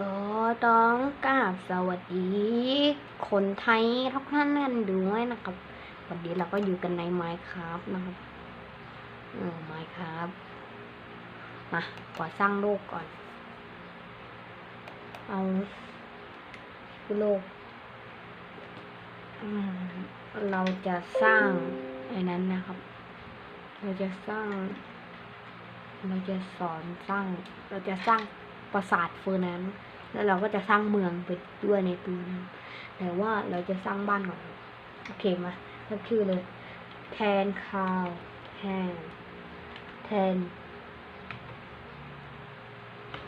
ก็ต้องกราบสวัสดี คนไทยทุกท่านนั่นด้วยนะครับ วันนี้เราก็อยู่กันในไมค์ครับนะครับเออไมค์ครับมาขอสร้างโลกก่อน เอาโลกเราจะสร้างไอ้นั้นนะครับ เราจะสร้าง เราจะสอนสร้าง เราจะสร้าง ปราสาทเฟอร์นันด์แล้วเราก็จะสร้างเมืองไปด้วยในตัวนั้นแต่ว่าเราจะสร้างบ้านก่อนโอเคมาตั้งชื่อเลยแทนคาวแทนแทน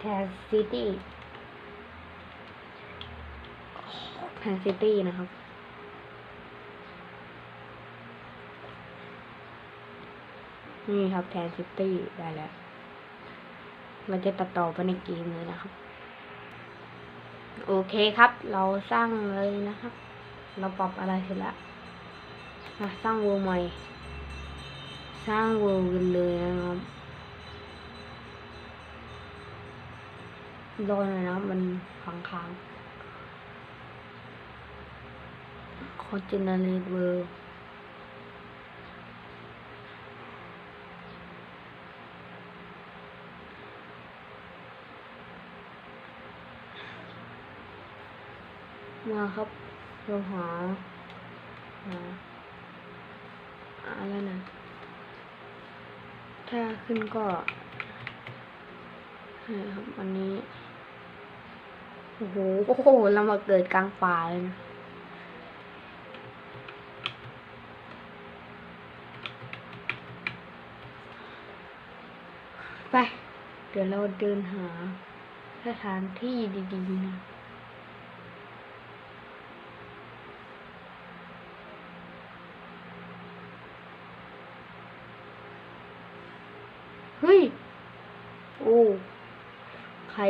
แทนซิตี้แทนซิตี้นะครับนี่ครับแทนซิตี้ได้แล้ว เราจะตัดต่อไปในเกมเลยนะครับ โอเคครับ เราสร้างเลยนะครับ เราปรับอะไรเสร็จแล้วมาสร้างเวอร์ใหม่ สร้างเวอร์กันเลยนะครับรอหน่อยนะมันค้างค้างคอเจเนเรตเวอร์ มาครับเราหาหาอะไรนะ ถ้าขึ้นก็นี่ครับวันนี้ โอ้โห โอ้โห เรามาเกิดกลางป่าเลยนะไป เดี๋ยวเราเดินหาสถานที่ดีๆนะ เฮ้ย โอ้ ใค ร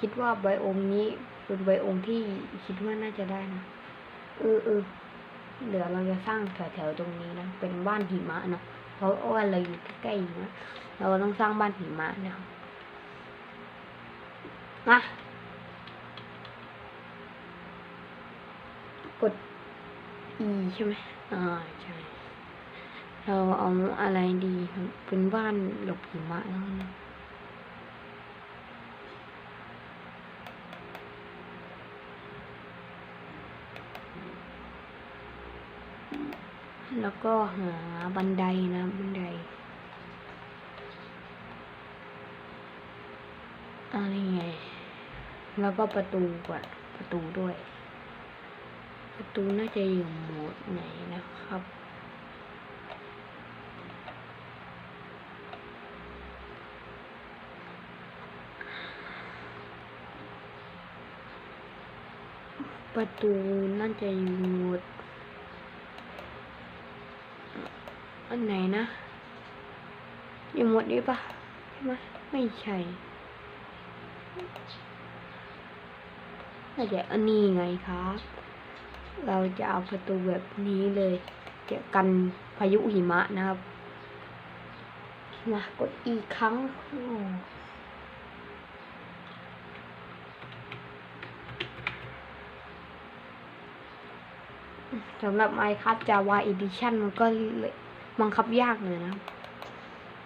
คิดว่าไบโอมนี้เป็นไบโอมที่คิดว่าน่าจะได้นะเออเออเดี๋ยวเราจะสร้างแถวๆตรงนี้นะ เป็นบ้านหิมะนะเพราะว่าเราอยู่ใกล้ๆหิมะเราต้องสร้างบ้านหิมะนะครับมากด E ใช่ไหมอ่าใช่เราเอาอะไรดีครับเป็นบ้านหลบหิมะแล้วนะ แล้วก็หาบันไดนะบันไดอะไรไง แล้วก็ประตูก่อนประตูด้วย ประตูน่าจะอยู่โหมดไหนนะครับประตูน่าจะอยู่หมด อันไหนนะอยู่หมดนี้ปะใช่ไหมไม่ใช่น่าจะอันนี้ไงครับ เราจะเอาประตูแบบนี้เลยจะกันพายุหิมะนะครับมากดอีกครั้งสำหรับ Minecraft Java Edition มันก็ บังคับยากเลยนะ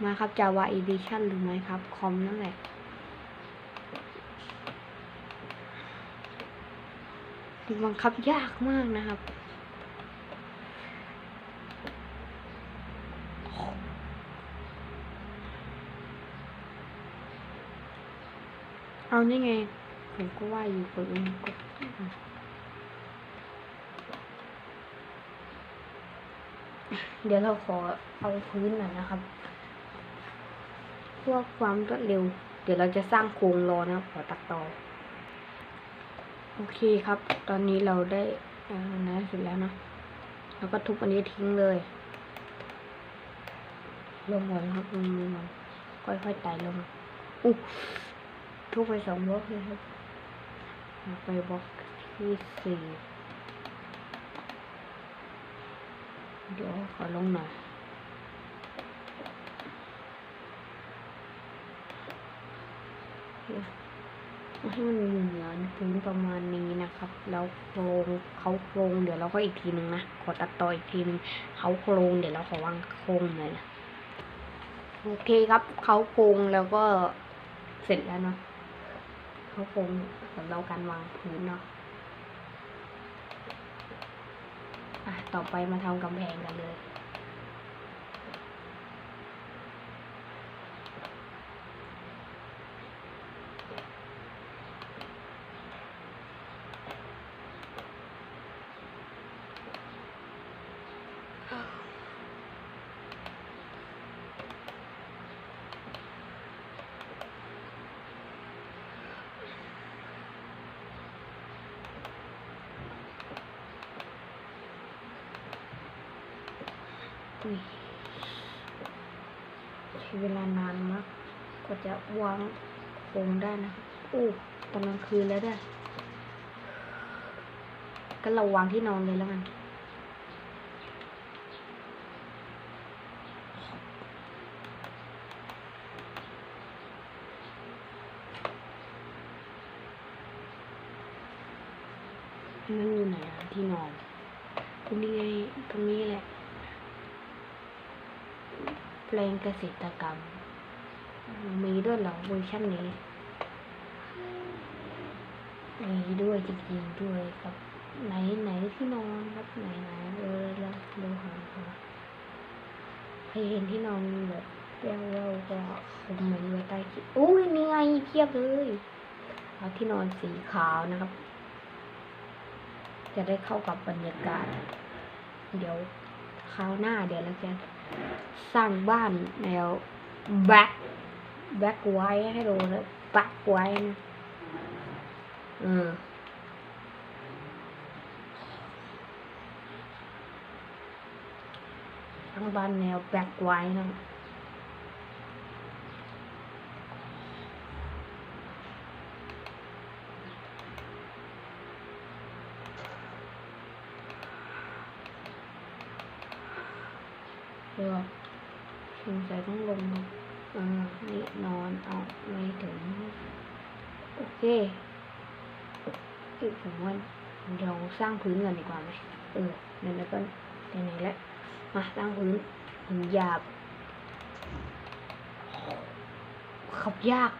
Minecraft Java Edition หรือ Minecraft คอมนั่นแหละบังคับยากมากนะครับ เอานี่ไง ผมก็ว่าอยู่กดลงกด เดี๋ยวเราขอเอาพื้นหน่อยนะครับเพื่อความรวดเร็ว เดี๋ยวเราจะสร้างโครงรอนะขอตัดต่อ โอเคครับ ตอนนี้เราได้นะเสร็จแล้วนะแล้วก็ทุบอันนี้ทิ้งเลยลงหมดครับลงลงมาค่อยๆไต่ลงอู้ทุบไปสองบล็อกเลยครับ ไปบล็อกที่สี่ เดี๋ยวขอลงหน่อยให้มันอยู่เหนือพื้นประมาณนี้นะครับ แล้วโครงเขาโครงเดี๋ยวเราก็อีกทีหนึ่งนะขอตัดต่ออีกทีนึงเขาโครงเดี๋ยวเราขอวางโครงหน่อยนะโอเคครับเขาโครงแล้วก็เสร็จแล้วเนาะเขาโครงสำหรับการวางพื้นเนาะ ต่อไปมาทำกำแพงกันเลย อุ้ยใช้เวลานานมากกว่าจะวางโครงได้นะอู้ตอนกลางคืนแล้วด้วยก็เราวางที่นอนเลยแล้วกันมันอยู่ไหนอะที่นอนตรงนี้ไงตรงนี้แหละ ลงเกษตรกรรม มีด้วยเหรอเวอร์ชันนี้มีด้วยจริงๆด้วยครับ ไหนไหนที่นอนครับไหนไหนเออแล้วดูหาค่ะเคยเห็นที่นอนแบบแววๆก็คงเหมือนไว้ใต้คิดอุ้ยนี่ไงเพียบเลยเอาที่นอนสีขาวนะครับ จะได้เข้ากับบรรยากาศ เดี๋ยวคราวหน้าเดี๋ยวเราจะ สร้างบ้านแนวแบ็คแบ็คไว้ให้ดูนะแบ็คไว้นะเออสร้างบ้านแนวแบ็คไว้นะ เดี๋ยวสงสัยต้องลงมานี่นอนเอาไม่ถึง โอเคเอ้ยผมว่าเดี๋ยวสร้างพื้นกันดีกว่าไหมเออไหนๆก็ไหนๆแล้วมาสร้างพื้นหินหยาบขับยาก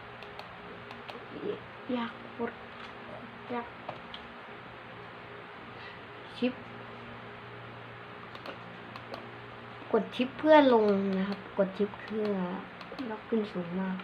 ยากโคตรยากชิป กดทิปเพื่อลงนะครับ กดทิปเพื่อแล้วขึ้นสูงมาก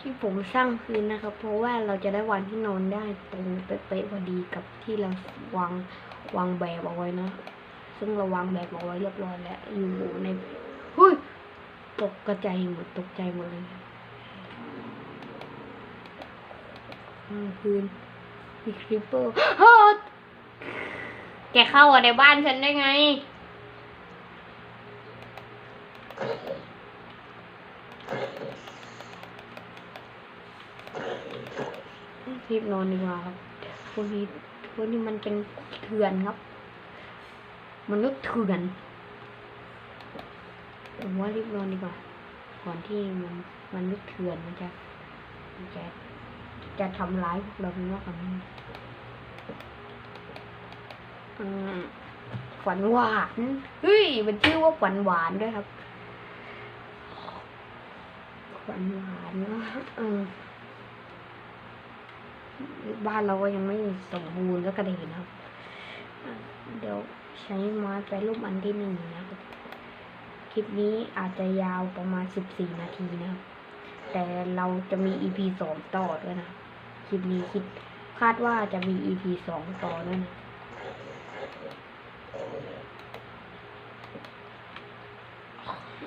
ที่ผมสร้างพื้นนะครับ เพราะว่าเราจะได้วางที่นอนได้ตรงเป๊ะๆพอดีกับที่เราวางวางแบบเอาไว้นะ ซึ่งเราวางแบบเอาไว้เรียบร้อยแล้วอยู่ในเฮ้ยตกกระจายหมดตกใจหมดเลยอืมพื้นมีคริปเปอร์เฮ้แกเข้ามาในบ้านฉันได้ไง รีบนอนดีกว่าครับพวกนี้พวกนี้มันเป็นเถื่อนครับมันนึกเถื่อนผมว่ารีบนอนดีกว่าก่อนที่มันมันนึกเถื่อนมันจะมันจะจะทำร้ายพวกเรามากกว่านี้อืมฝันหวานเฮ้ยมันชื่อว่าฝันหวานด้วยครับฝันหวานเนอะเออ บ้านเราก็ยังไม่สมบูรณ์แล้วก็ได้เห็นครับอะเดี๋ยวใช้ไม้ไปรูปอันที่หนึ่งนะครับ คลิปนี้อาจจะยาวประมาณสิบสี่นาทีนะครับ แต่เราจะมี EP สองต่อด้วยนะ คลิปนี้คิดคาดว่าจะมี EP สองต่อด้วยนะ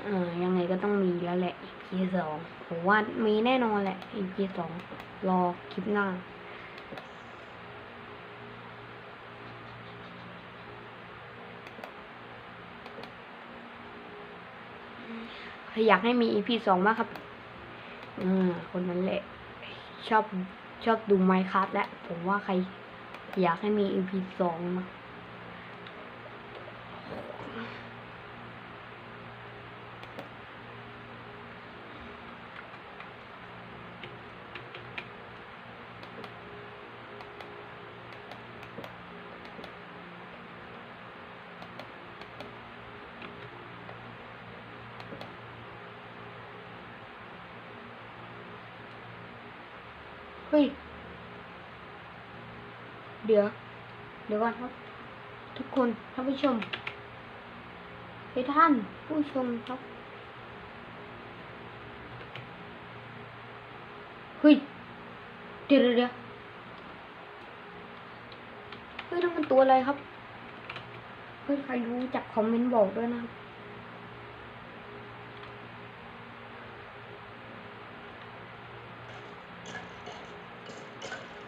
เออยังไงก็ต้องมีแล้วแหละ EP สองผมว่ามีแน่นอนแหละ EP สองรอคลิปหน้า ใคร อยากให้มีอีพีสองมากครับอ่าคนนั้นแหละ ชอบชอบดูไมค์ครับและผมว่าใครอยากให้มีอีพีสองมา ฮ้ย เดี๋ยว เดี๋ยวก่อนครับ ทุกคนท่านผู้ชมให้ท่านผู้ชมครับ เฮ้ย เดี๋ยวเดี๋ยวเฮ้ยนั่นมันตัวอะไรครับเฮ้ยใครรู้จักคอมเมนต์บอกด้วยนะครับ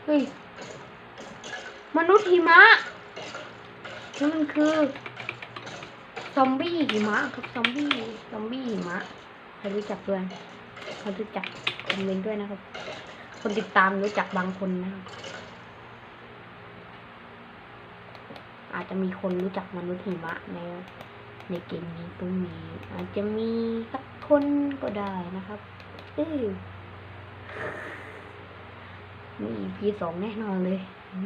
เฮ้ย มนุษย์หิมะนี่มันคือ ซอมบี้หิมะครับซอมบี้ ซอมบี้หิมะใครรู้จักด้วยใครรู้จักคอมเมนต์ด้วยนะครับ คนติดตามรู้จักบางคนนะครับ อาจจะมีคนรู้จักมนุษย์หิมะในในเกมนี้ก็มี อาจจะมีสักคนก็ได้นะครับเออ มี EP สองแน่นอนเลย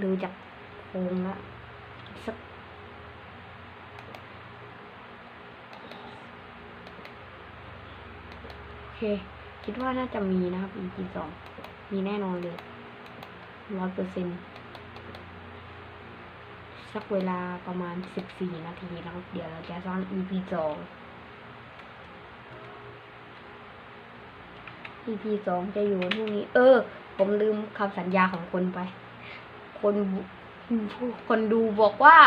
ดูจากโครงละสักโอเค คิดว่าน่าจะมีนะครับ EP สองมีแน่นอนเลยร้อยเปอร์เซ็นสักเวลาประมาณสิบสี่นาทีนะครับ เดี๋ยวเราจะสร้าง EP สอง EP สองจะอยู่ที่นี้ เออ ผมลืมคำสัญญาของคนไป คนคนดูบอกว่า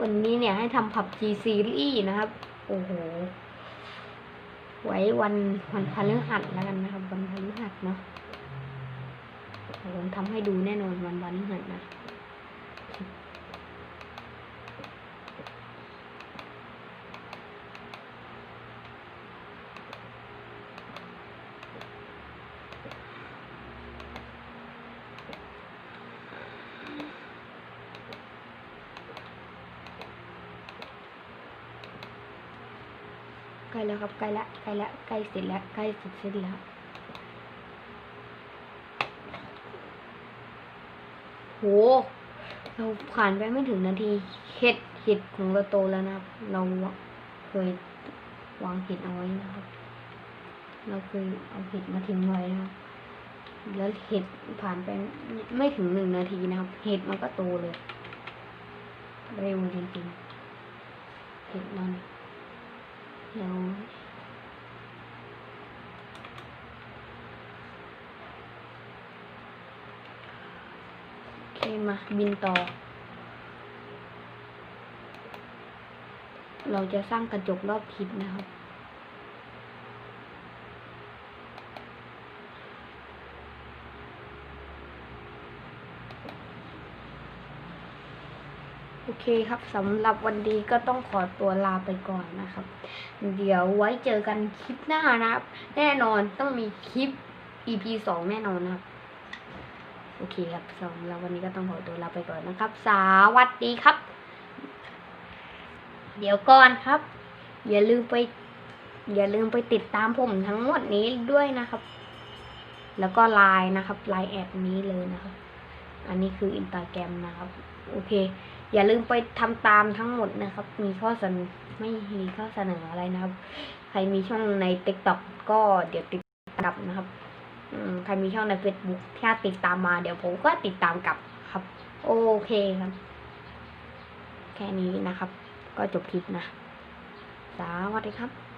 วันนี้เนี่ยให้ทำผับจีซีรีส์นะครับ โอ้โห ไว้วันวันพฤหัสแล้วกันนะครับ วันพฤหัสเนาะผมทำให้ดูแน่นอนวันพฤหัสนะ ใกล้แล้วครับใกล้ละใกล้ละใกล้เสร็จแล้วใกล้เสร็จสิ้นแล้วโหเราผ่านไปไม่ถึงนาทีเห็ดเห็ดของเราโตแล้วนะครับ เราเคยวางเห็ดเอาไว้นะครับ เราเคยเอาเห็ดมาทิ้งไว้นะครับแล้วเห็ดผ่านไปไม่ถึงหนึ่งนาทีนะครับ เห็ดมันก็โตเลย เร็วจริงๆเห็ดมัน เร็วโอเคมาบินต่อ เราจะสร้างกระจกรอบทิศนะครับ อเคครับสำหรับวันนี้ก็ต้องขอตัวลาไปก่อนนะครับ เดี๋ยวไว้เจอกันคลิปหน้านะครับ แน่นอนต้องมีคลิป EP สองแน่นอนนะครับ โอเคครับสำหรับวันนี้ก็ต้องขอตัวลาไปก่อนนะครับ สวัสดีครับ เดี๋ยวก่อนครับ อย่าลืมไป อย่าลืมไปติดตามผมทั้งหมดนี้ด้วยนะครับ แล้วก็ไลน์นะครับไลน์แอดนี้เลยนะครับ อันนี้คืออินสตาแกรมนะครับ โอเค อย่าลืมไปทำตามทั้งหมดนะครับ มีข้อเสนอไม่มีข้อเสนออะไรนะครับ ใครมีช่องในติ๊กต็อกก็เดี๋ยวติดตามกลับนะครับอืมใครมีช่องใน Facebook ถ้าติดตามมาเดี๋ยวผมก็ติดตามกลับครับ โอเคครับ แค่นี้นะครับ ก็จบคลิปนะ สวัสดีครับ